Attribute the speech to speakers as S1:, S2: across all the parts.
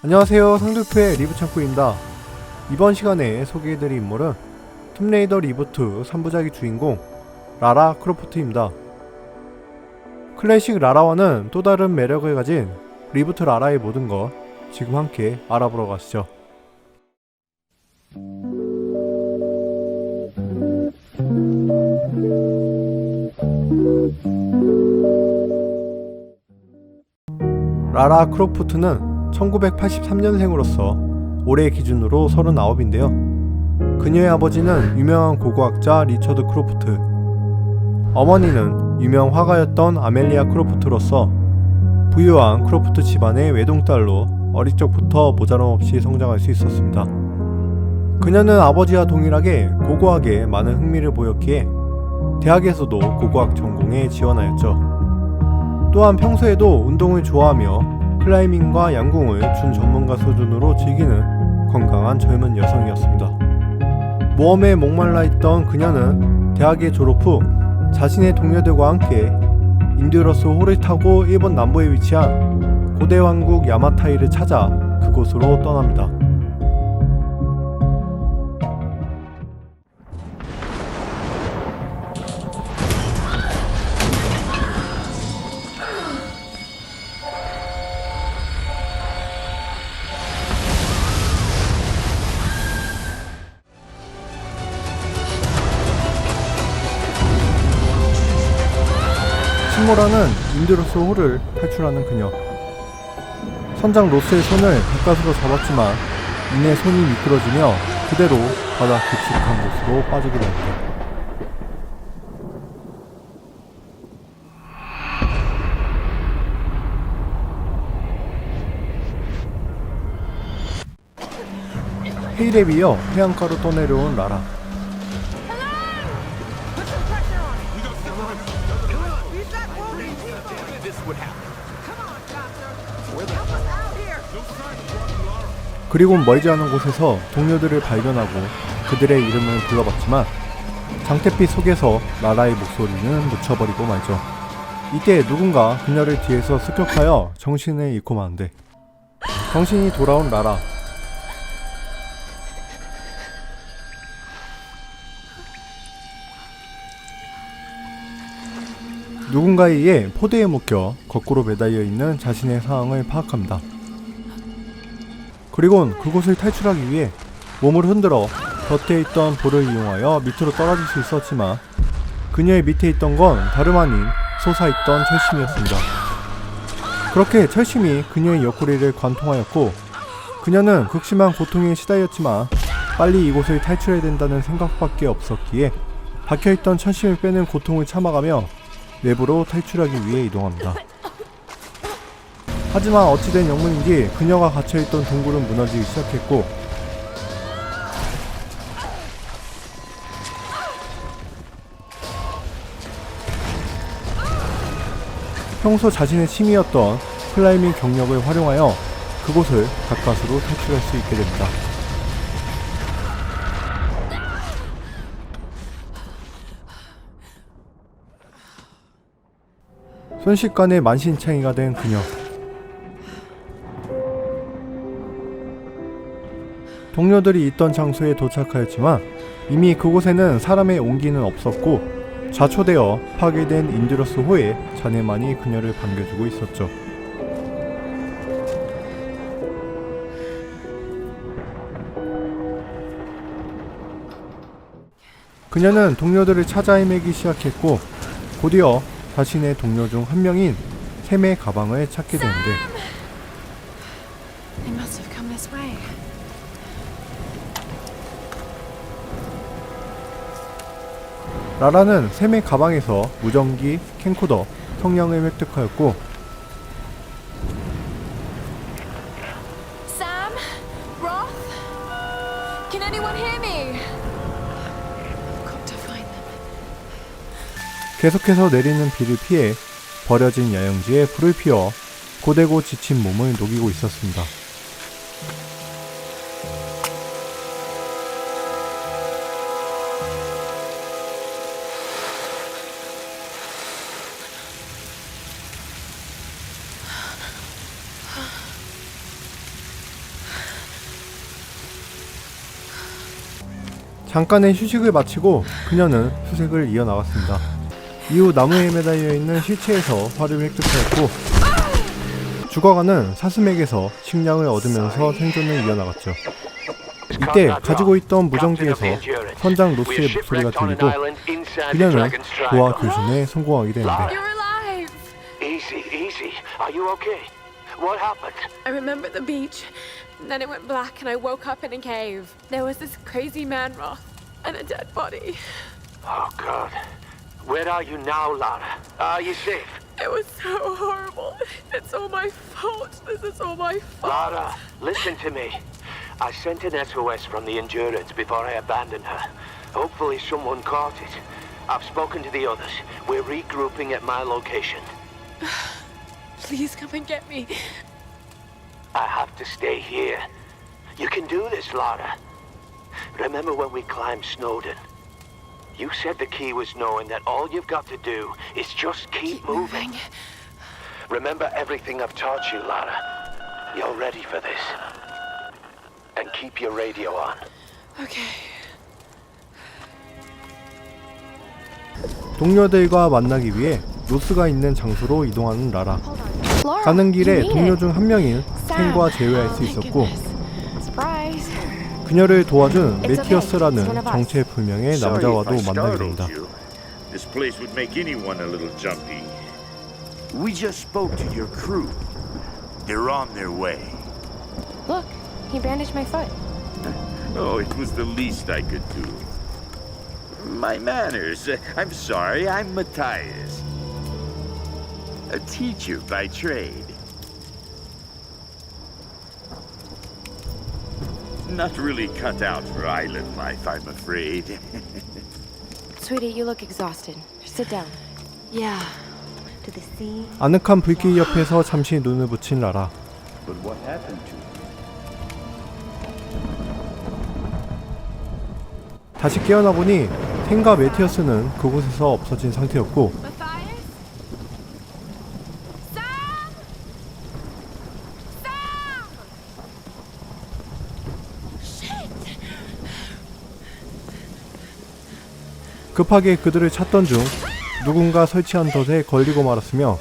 S1: 안녕하세요. 상두표의 리브창구입니다. 이번 시간에 소개해드릴 인물은 툼레이더 리부트 3부작의 주인공 라라 크로프트입니다. 클래식 라라와는 또 다른 매력을 가진 리부트 라라의 모든 것 지금 함께 알아보러 가시죠. 라라 크로프트는 1983년생으로서 올해 기준으로 39인데요. 그녀의 아버지는 유명한 고고학자 리처드 크로프트, 어머니는 유명 화가였던 아멜리아 크로프트로서 부유한 크로프트 집안의 외동딸로 어릴 적부터 모자람 없이 성장할 수 있었습니다. 그녀는 아버지와 동일하게 고고학에 많은 흥미를 보였기에 대학에서도 고고학 전공에 지원하였죠. 또한 평소에도 운동을 좋아하며 클라이밍과 양궁을 준 전문가 수준으로 즐기는 건강한 젊은 여성이었습니다. 모험에 목말라 있던 그녀는 대학에 졸업 후 자신의 동료들과 함께 인드러스 호를 타고 일본 남부에 위치한 고대 왕국 야마타이를 찾아 그곳으로 떠납니다. 신모라는 인드로스 호를 탈출하는 그녀. 선장 로스의 손을 가까스로 잡았지만 이내 손이 미끄러지며 그대로 바다 깊숙한 곳으로 빠지게 됩니다. 헤일에 이어 해안가로 떠내려온 라라. 그리고 멀지 않은 곳에서 동료들을 발견하고 그들의 이름을 불러봤지만 장태빛 속에서 라라의 목소리는 묻혀버리고 말죠. 이때 누군가 그녀를 뒤에서 습격하여 정신을 잃고 마는데 정신이 돌아온 라라. 누군가에 의해 포대에 묶여 거꾸로 매달려 있는 자신의 상황을 파악합니다. 그리곤 그곳을 탈출하기 위해 몸을 흔들어 곁에 있던 볼을 이용하여 밑으로 떨어질 수 있었지만 그녀의 밑에 있던 건 다름 아닌 솟아있던 철심이었습니다. 그렇게 철심이 그녀의 옆구리를 관통하였고 그녀는 극심한 고통에 시달렸지만 빨리 이곳을 탈출해야 된다는 생각밖에 없었기에 박혀있던 철심을 빼는 고통을 참아가며 내부로 탈출하기 위해 이동합니다. 하지만 어찌된 영문인지 그녀가 갇혀있던 동굴은 무너지기 시작했고 평소 자신의 취미였던 클라이밍 경력을 활용하여 그곳을 가까스로 탈출할 수 있게 됩니다. 순식간에 만신창이가 된 그녀. 동료들이 있던 장소에 도착하였지만 이미 그곳에는 사람의 온기는 없었고 좌초되어 파괴된 인드러스 호에 자네만이 그녀를 반겨주고 있었죠. 그녀는 동료들을 찾아 헤매기 시작했고 곧이어 자신의 동료 중 한 명인 샘의 가방을 찾게 되는데 라라는 샘의 가방에서 무전기, 캠코더, 성냥을 획득하였고
S2: Sam? Roth? Can anyone hear me? Got to find them.
S1: 계속해서 내리는 비를 피해 버려진 야영지에 불을 피워 고되고 지친 몸을 녹이고 있었습니다. 잠깐의 휴식을 마치고 그녀는 수색을 이어나갔습니다. 이후 나무에 매달려 있는 시체에서 활을 획득하였고 죽어가는 사슴에게서 식량을 얻으면서 생존을 이어나갔죠. 이때 가지고 있던 무전기에서 선장 로스의 목소리가 들리고 그녀는 그와 교신에 성공하게 되는데
S2: You're alive!
S3: Easy, easy. Are you okay? What happened?
S2: I remember the beach. And Then it went black and I woke up in a cave. There was this crazy man Roth and a dead body.
S3: Oh, God. Where are you now, Lara? Are you safe?
S2: It was so horrible. It's all my fault. This is all my fault.
S3: Lara, listen to me. I sent an SOS from the Endurance before I abandoned her. Hopefully someone caught it. I've spoken to the others. We're regrouping at my location.
S2: Please come and get me.
S3: I have to stay here. You can do this, Lara. Remember when we climbed Snowdon? You said the key was knowing that all you've got to do is just keep, moving. Remember everything I've taught you, Lara. You're ready for this. And keep your radio on.
S2: Okay.
S1: 동료들과 만나기 위해 로스가 있는 장소로 이동하는 라라. 가는 길에 동료. 중 한 명인 탱과 제외할 수 있었고. 그녀를 도와준 메티어스라는. 정체불명의
S4: Sorry
S1: 남자와도 만나게 됩니다.
S4: you. This place would make anyone a little jumpy.
S5: We just spoke to your crew. They're on their way.
S6: Look, he bandaged my foot.
S4: Oh, it was the least I could do. My manners. Uh, I'm sorry, I'm Matthias. A teacher by trade. Not really cut out for island life, I'm afraid.
S6: Sweetie, you look exhausted. Sit down.
S2: Yeah.
S6: To the sea.
S1: 아늑한 불길 옆에서 잠시 눈을 붙인 라라.
S5: But what happened to
S1: 다시 깨어나 보니 탱과 메티어스는 그곳에서 없어진 상태였고
S2: Matthias? Sam! Sam! Shit!
S1: 급하게 그들을 찾던 중 누군가 설치한 덫에 걸리고 말았으며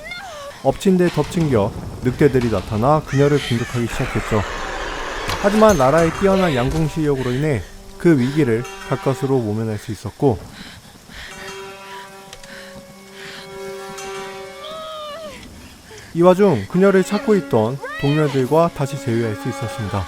S1: 엎친 데 덮친 겨 늑대들이 나타나 그녀를 공격하기 시작했죠. 하지만 나라의 뛰어난 양궁 실력으로 인해 그 위기를 가까스로 모면할 수 있었고 이 와중 그녀를 찾고 있던 동료들과 다시 제외할 수 있었습니다.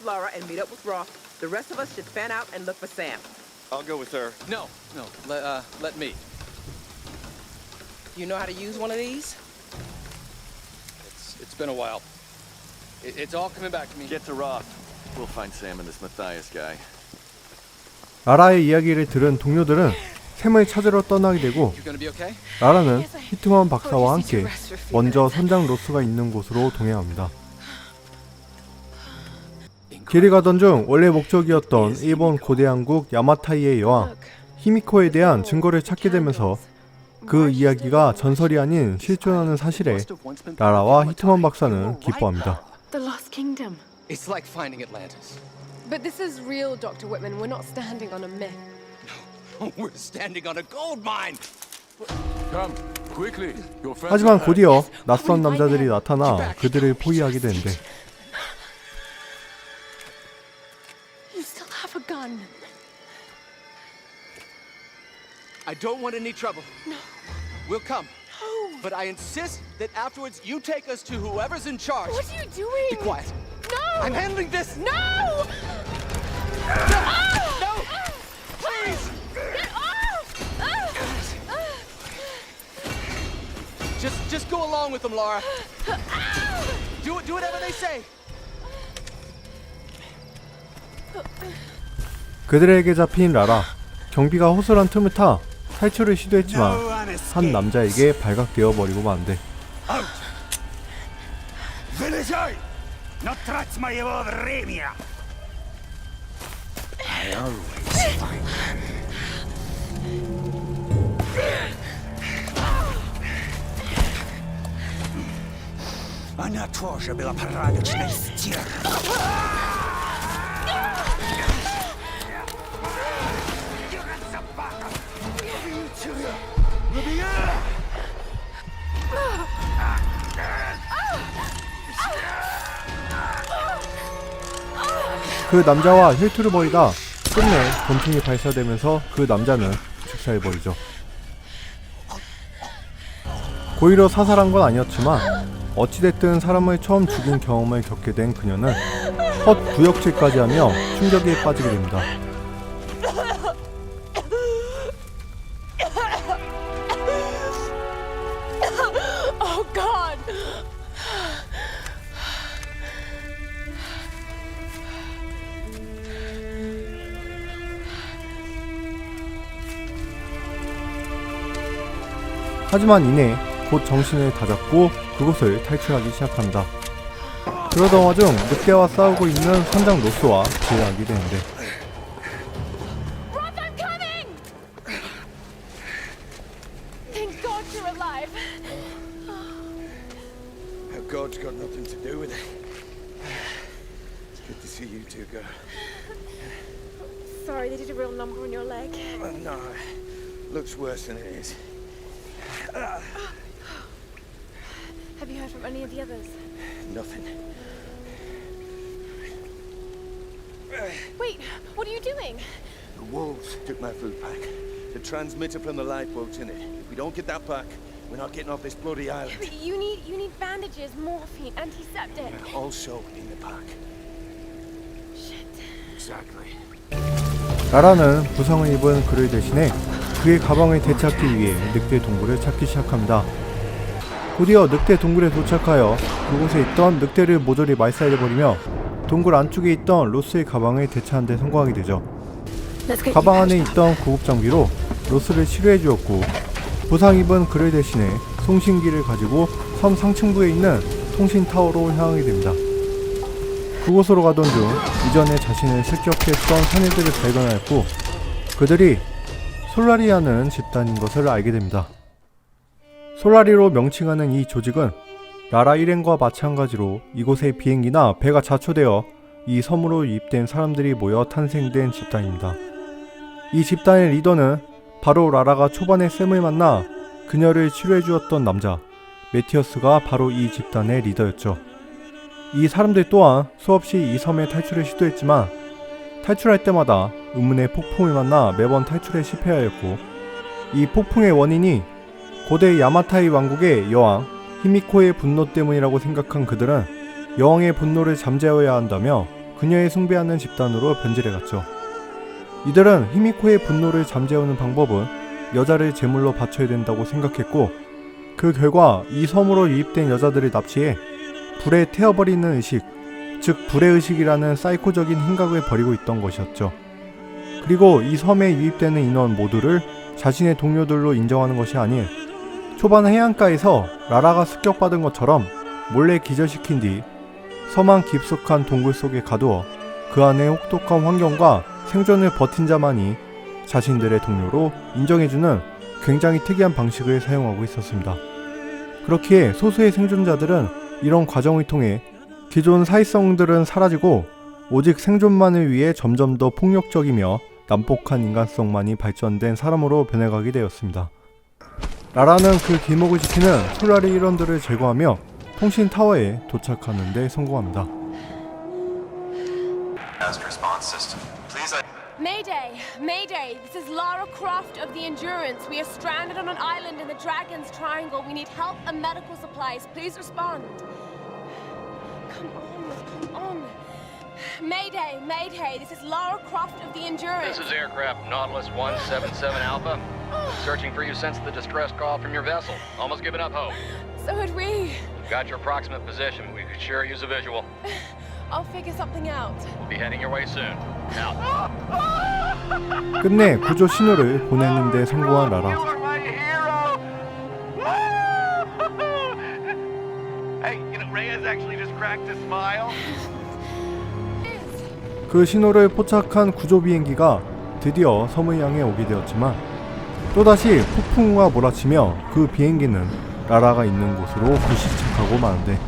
S2: With
S7: Laura and meet up with Roth. The rest of us should fan out and look for Sam.
S8: I'll go with her.
S9: No, no. Let, uh, let me.
S7: You know how to use one of these?
S9: It's it's been a while. It, it's all coming back to me.
S8: Get to Roth. We'll find Sam and this Matthias guy.
S1: 라라의 이야기를 들은 동료들은 샘을 찾으러 떠나게 되고
S9: You gonna be okay?
S1: 라라는 히트먼 박사와 함께 먼저 선장 로스가 있는 곳으로 동행합니다. 길을 가던 중 원래 목적이었던 일본 고대왕국 야마타이의 여왕 히미코에 대한 증거를 찾게 되면서 그 이야기가 전설이 아닌 실존하는 사실에 라라와 히트먼 박사는 기뻐합니다.
S2: The Lost Kingdom.
S9: It's like finding Atlantis.
S2: But this is real, Dr. Whitman. We're not standing on a myth.
S9: We're standing on a gold mine.
S10: Come, quickly. Your friends
S1: 하지만 곧이어 낯선 남자들이 나타나 그들을 포위하게 되는데
S2: have a gun.
S9: I don't want any trouble. No. We'll come.
S2: No.
S9: But I insist that afterwards you take us to whoever's in charge.
S2: What are you doing?
S9: Be quiet.
S2: No!
S9: I'm handling this.
S2: No!
S9: No! Please!
S2: Get off!
S9: Just just go along with them, Laura.
S2: Ah!
S5: Do do whatever they say.
S1: 그들에게 잡힌 라라 경비가 호소란 틈을 타 탈출을 시도했지만 한 남자에게 발각되어 버리고 마는데
S5: Вылезай! Но трать моего времени! I always find Она тоже была порядочной стервой.
S1: 그 남자와 혈투를 벌이다 끝내 권총이 발사되면서 그 남자는 즉사해버리죠. 고의로 사살한 건 아니었지만 어찌됐든 사람을 처음 죽인 경험을 겪게 된 그녀는 헛 구역질까지 하며 충격에 빠지게 됩니다. 하지만 이내 곧 정신을 다잡고 그곳을 탈출하기 시작합니다. 그러던 와중 늑대와 싸우고 있는 선장 로스와 제외하게 되는데
S2: any of the others?
S5: Nothing.
S2: Wait, what are you doing?
S5: The wolves took my food pack. The transmitter from the lifeboat's in it. If we don't get that back, we're not getting off this bloody island.
S2: You need you need bandages, morphine, antiseptic.
S5: Also in the pack.
S2: Shit.
S5: Exactly.
S1: 라라는 부상을 입은 그를 대신해 그의 가방을 되찾기 위해 늑대 동굴을 찾기 시작합니다. 곧이어 늑대 동굴에 도착하여 그곳에 있던 늑대를 모조리 말살해버리며 동굴 안쪽에 있던 로스의 가방을 되찾는 데 성공하게 되죠. 가방 안에. 있던 구급 장비로 로스를 치료해 주었고 부상 입은 그를 대신해 송신기를 가지고 섬 상층부에 있는 통신 타워로 향하게 됩니다. 그곳으로 가던 중 이전에 자신을 습격했던 사내들을 발견하였고 그들이 솔라리아는 집단인 것을 알게 됩니다. 솔라리로 명칭하는 이 조직은 라라 일행과 마찬가지로 이곳의 비행기나 배가 자초되어 이 섬으로 유입된 사람들이 모여 탄생된 집단입니다. 이 집단의 리더는 바로 라라가 초반에 샘을 만나 그녀를 치료해 주었던 남자 메티어스가 바로 이 집단의 리더였죠. 이 사람들 또한 수없이 이 섬에 탈출을 시도했지만 탈출할 때마다 의문의 폭풍을 만나 매번 탈출에 실패하였고 이 폭풍의 원인이 고대 야마타이 왕국의 여왕 히미코의 분노 때문이라고 생각한 그들은 여왕의 분노를 잠재워야 한다며 그녀의 숭배하는 집단으로 변질해갔죠. 이들은 히미코의 분노를 잠재우는 방법은 여자를 제물로 바쳐야 된다고 생각했고 그 결과 이 섬으로 유입된 여자들을 납치해 불에 태워버리는 의식, 즉 불의 의식이라는 사이코적인 행각을 벌이고 있던 것이었죠. 그리고 이 섬에 유입되는 인원 모두를 자신의 동료들로 인정하는 것이 아닌 초반 해안가에서 라라가 습격받은 것처럼 몰래 기절시킨 뒤 섬안 깊숙한 동굴 속에 가두어 그 안의 혹독한 환경과 생존을 버틴 자만이 자신들의 동료로 인정해주는 굉장히 특이한 방식을 사용하고 있었습니다. 그렇기에 소수의 생존자들은 이런 과정을 통해 기존 사회성들은 사라지고 오직 생존만을 위해 점점 더 폭력적이며 난폭한 인간성만이 발전된 사람으로 변해가게 되었습니다. 라라는 그 길목을 지키는 솔라리 일원들을 제거하며 통신 타워에 도착하는 데 성공합니다.
S2: Mayday! Mayday! This is Lara Croft of the Endurance. We are stranded on an island in the Dragon's Triangle. We need help and medical supplies. Please respond. Come on, come on. Mayday! Mayday! This is Lara Croft of the Endurance.
S9: This is aircraft Nautilus 177 Alpha.
S11: Searching for you since the distress call from your vessel. Almost given up hope.
S2: So had we.
S11: Got your approximate position, but we could sure use a visual.
S2: I'll figure something out.
S11: We'll be heading your way soon. Out.
S1: 끝내 구조 신호를 보내는데 성공한 라라.
S3: my hero! hey, you know, Reyes actually just cracked a smile.
S1: 그 신호를 포착한 구조 비행기가 드디어 섬을 향해 오게 되었지만 또다시 폭풍우가 몰아치며 그 비행기는 라라가 있는 곳으로 불시착하고 마는데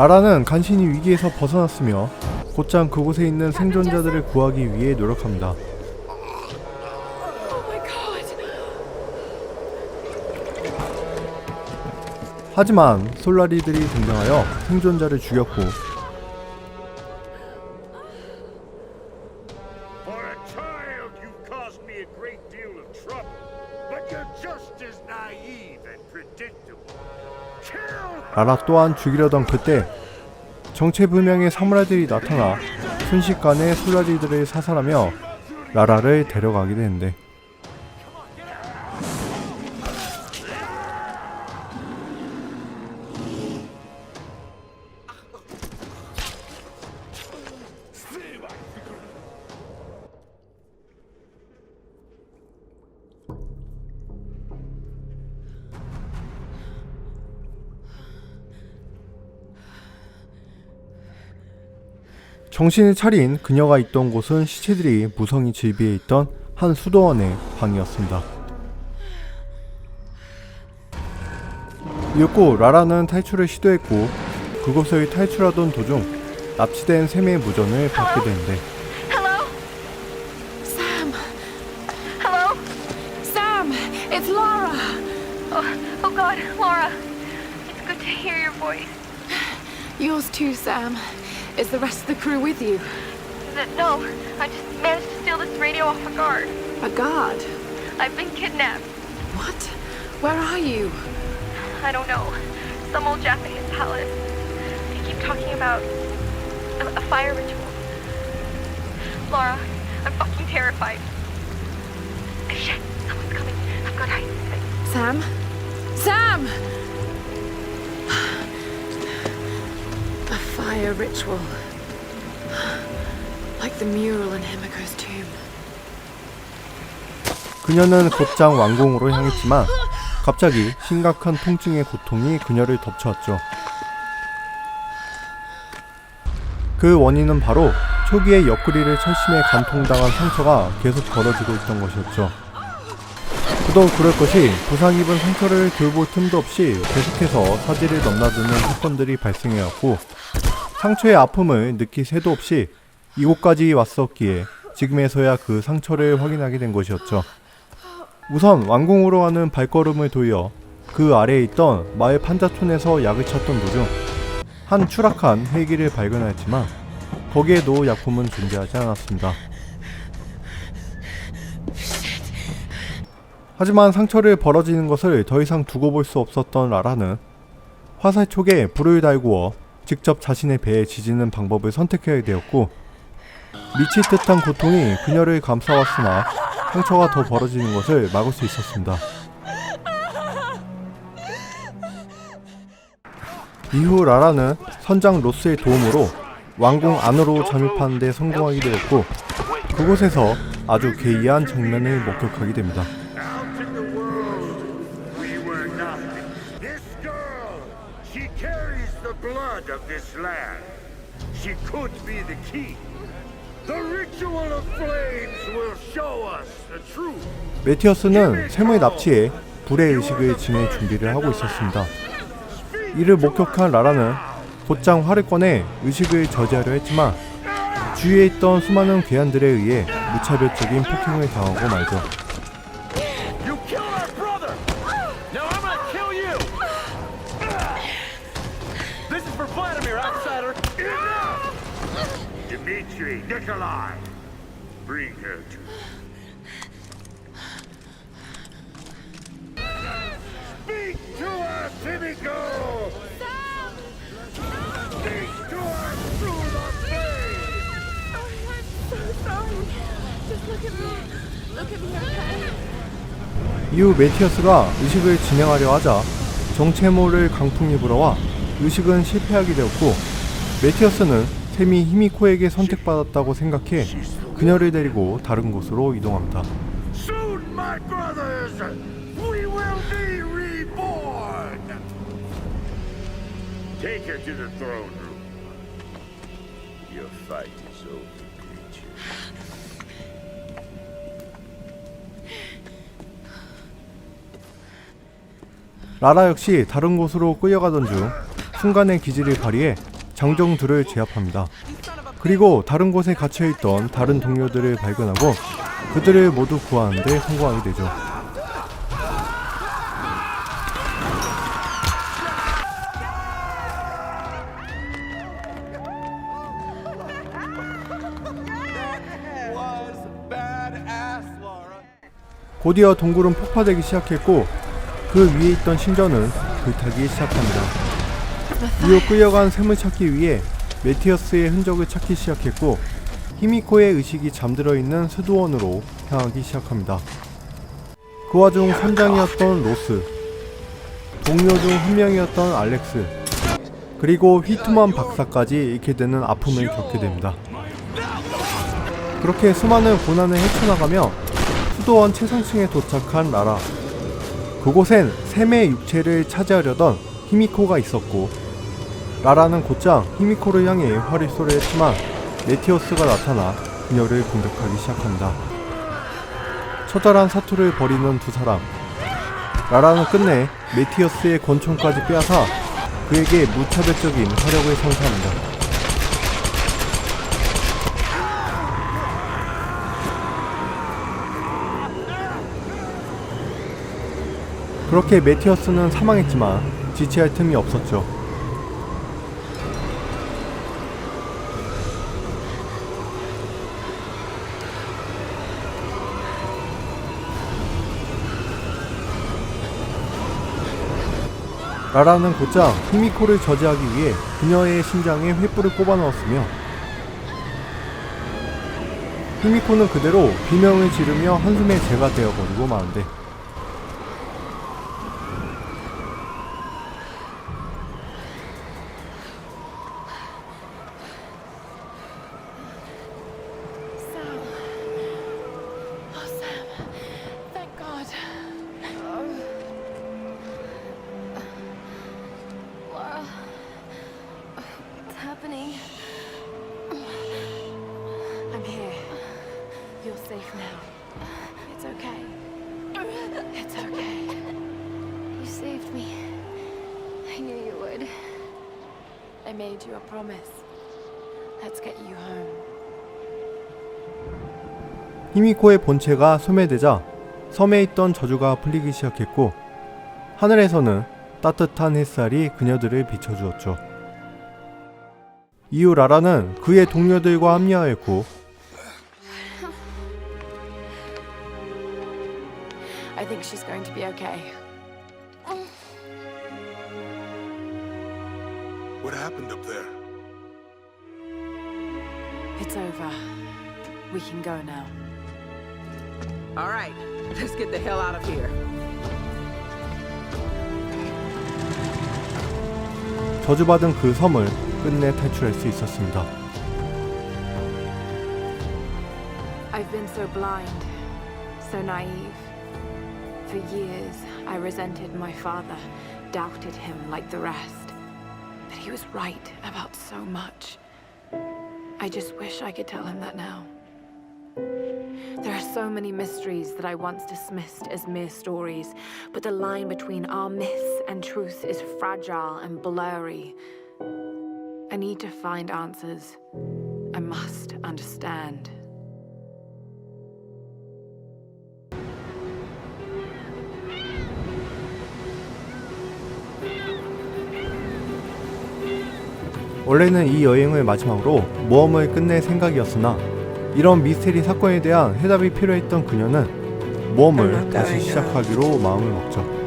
S1: 라라는 간신히 위기에서 벗어났으며 곧장 그곳에 있는 생존자들을 구하기 위해 노력합니다. 하지만 솔라리들이 등장하여 생존자를 죽였고 라라 또한 죽이려던 그때 정체불명의 사무라이들이 나타나 순식간에 솔라리들을 사살하며 라라를 데려가게 되는데 정신을 차린 그녀가 있던 곳은 시체들이 무성히 질비해 있던 한 수도원의 방이었습니다. 이윽고 라라는 탈출을 시도했고 그곳을 탈출하던 도중 납치된 샘의 무전을 받게 되는데
S2: Hello? Sam. Hello? Sam, it's Laura.
S12: God, Laura. It's good to hear your voice.
S6: Yours too, Sam. Is the rest of the crew with you?
S12: No, I just managed to steal this radio off a guard.
S6: A guard?
S12: I've been kidnapped.
S6: What? Where are you?
S12: I don't know. Some old Japanese palace. They keep talking about a, a fire ritual. Laura, I'm fucking terrified. Shit, someone's coming. I've got to hide.
S6: Sam? Sam! A fire ritual. Like the mural in Himiko's tomb.
S1: 그녀는 곧장 왕궁으로 향했지만 갑자기 심각한 통증의 고통이 그녀를 덮쳐왔죠. 그 원인은 바로 초기에 옆구리를 철심에 간통당한 상처가 계속 벌어지고 있던 것이었죠. 더더욱 그럴 것이 부상 입은 상처를 돌볼 틈도 없이 계속해서 사지를 넘나드는 사건들이 발생해왔고 상처의 아픔을 느낄 새도 없이 이곳까지 왔었기에 지금에서야 그 상처를 확인하게 된 것이었죠. 우선 왕궁으로 가는 발걸음을 돌려 그 아래에 있던 마을 판자촌에서 약을 찾던 도중 한 추락한 헬기를 발견하였지만 거기에도 약품은 존재하지 않았습니다. 하지만 상처를 벌어지는 것을 더 이상 두고 볼 수 없었던 라라는 화살 촉에 불을 달구어 직접 자신의 배에 지지는 방법을 선택해야 되었고 미칠 듯한 고통이 그녀를 감싸왔으나 상처가 더 벌어지는 것을 막을 수 있었습니다. 이후 라라는 선장 로스의 도움으로 왕궁 안으로 잠입하는 데 성공하게 되었고 그곳에서 아주 괴이한 장면을 목격하게 됩니다.
S4: The key. The ritual of flames will show us the truth.
S1: 메티어스는 샘을 납치해 불의 의식을 지낼 준비를 하고 있었습니다. 이를 목격한 라라는 곧장 활을 꺼내 의식을 저지하려 했지만 주위에 있던 수많은 괴한들에 의해 무차별적인 폭행을 당하고 말죠.
S4: Dmitri, Nikolai! Bring her to me. Speak to us, Himiko! Speak to us through the flame!
S2: So sorry. Just look at me. Look at me, okay?
S1: 이후 메티어스가 의식을 진행하려 하자 정체모를 강풍이 불어와 의식은 실패하게 되었고 메티어스는 샘이 히미코에게 선택받았다고 생각해 그녀를 데리고 다른 곳으로 이동합니다.
S4: Soon, my brothers, we will be reborn! Take her to the throne room. Your fight is over, creature.
S1: 라라 역시 다른 곳으로 끌려가던 중 순간의 기지를 발휘해 장정들을 제압합니다. 그리고 다른 곳에 갇혀있던 다른 동료들을 발견하고 그들을 모두 구하는 데 성공하게 되죠. 곧이어 동굴은 폭파되기 시작했고 그 위에 있던 신전은 불타기 시작합니다. 이후 끌려간 샘을 찾기 위해 메티어스의 흔적을 찾기 시작했고 히미코의 의식이 잠들어 있는 수도원으로 향하기 시작합니다. 그 와중 선장이었던 로스, 동료 중 한 명이었던 알렉스, 그리고 휘트만 박사까지 잃게 되는 아픔을 겪게 됩니다. 그렇게 수많은 고난을 헤쳐나가며 수도원 최상층에 도착한 라라. 그곳엔 샘의 육체를 차지하려던 히미코가 있었고 라라는 곧장 히미코를 향해 화리소를 했지만 메티어스가 나타나 그녀를 공격하기 시작합니다. 처절한 사투를 벌이는 두 사람 라라는 끝내 메티어스의 권총까지 빼앗아 그에게 무차별적인 화력을 선사합니다. 그렇게 메티어스는 사망했지만 지체할 틈이 없었죠. 라라는 곧장 히미코를 저지하기 위해 그녀의 심장에 횃불을 꼽아 넣었으며 히미코는 그대로 비명을 지르며 한숨의 재가 되어버리고 마는데
S6: made you a promise. Let's get you home.
S1: 히미코의 본체가 소멸되자 섬에 있던 저주가 풀리기 시작했고 하늘에서는 따뜻한 햇살이 그녀들을 비춰주었죠. 이후 라라는 그의 동료들과 합류하였고
S6: I think she's going to be okay.
S4: happened up there?
S6: It's over. We can go now.
S7: All right, let's get the hell out of here.
S1: 저주받은 그 섬을 끝내 탈출할 수 있었습니다.
S6: I've been so blind, so naive. For years, I resented my father, doubted him like the rest. He was right about so much. I just wish I could tell him that now. There are so many mysteries that I once dismissed as mere stories, but the line between our myths and truth is fragile and blurry. I need to find answers. I must understand.
S1: 원래는 이 여행을 마지막으로 모험을 끝낼 생각이었으나 이런 미스테리 사건에 대한 해답이 필요했던 그녀는 모험을 다시 시작하기로 마음을 먹죠.